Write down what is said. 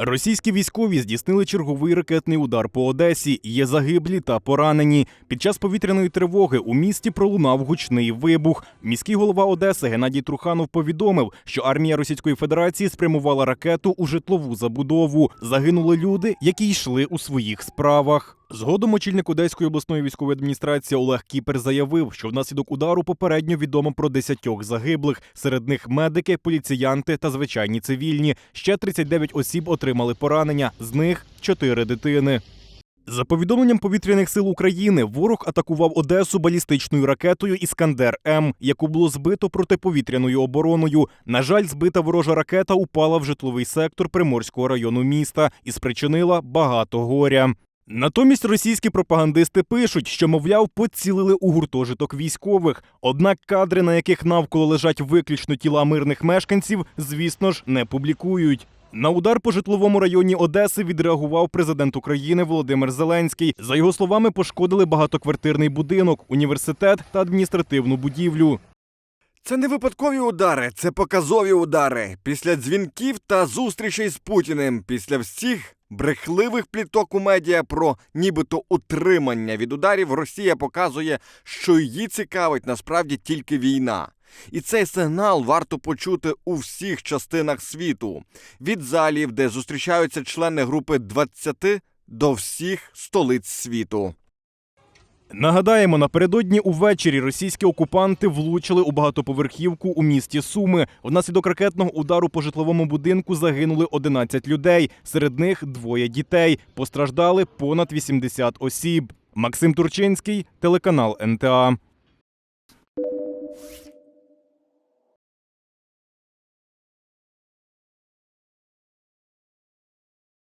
Російські військові здійснили черговий ракетний удар по Одесі. Є загиблі та поранені. Під час повітряної тривоги у місті пролунав гучний вибух. Міський голова Одеси Геннадій Труханов повідомив, що армія Російської Федерації спрямувала ракету у житлову забудову. Загинули люди, які йшли у своїх справах. Згодом очільник Одеської обласної військової адміністрації Олег Кіпер заявив, що внаслідок удару попередньо відомо про десятьох загиблих. Серед них медики, поліціянти та звичайні цивільні. Ще 39 осіб отримали поранення, з них 4 дитини. За повідомленням повітряних сил України, ворог атакував Одесу балістичною ракетою Іскандер М, яку було збито протиповітряною обороною. На жаль, збита ворожа ракета упала в житловий сектор Приморського району міста і спричинила багато горя. Натомість російські пропагандисти пишуть, що, мовляв, поцілили у гуртожиток військових. Однак кадри, на яких навколо лежать виключно тіла мирних мешканців, звісно ж, не публікують. На удар по житловому районі Одеси відреагував президент України Володимир Зеленський. За його словами, пошкодили багатоквартирний будинок, університет та адміністративну будівлю. Це не випадкові удари, це показові удари. Після дзвінків та зустрічей з Путіним, після всіх брехливих пліток у медіа про нібито утримання від ударів, Росія показує, що її цікавить насправді тільки війна. І цей сигнал варто почути у всіх частинах світу: від залів, де зустрічаються члени групи 20, до всіх столиць світу. Нагадаємо, напередодні увечері російські окупанти влучили у багатоповерхівку у місті Суми. Внаслідок ракетного удару по житловому будинку загинули 11 людей, серед них двоє дітей. Постраждали понад 80 осіб. Максим Турчинський, телеканал НТА.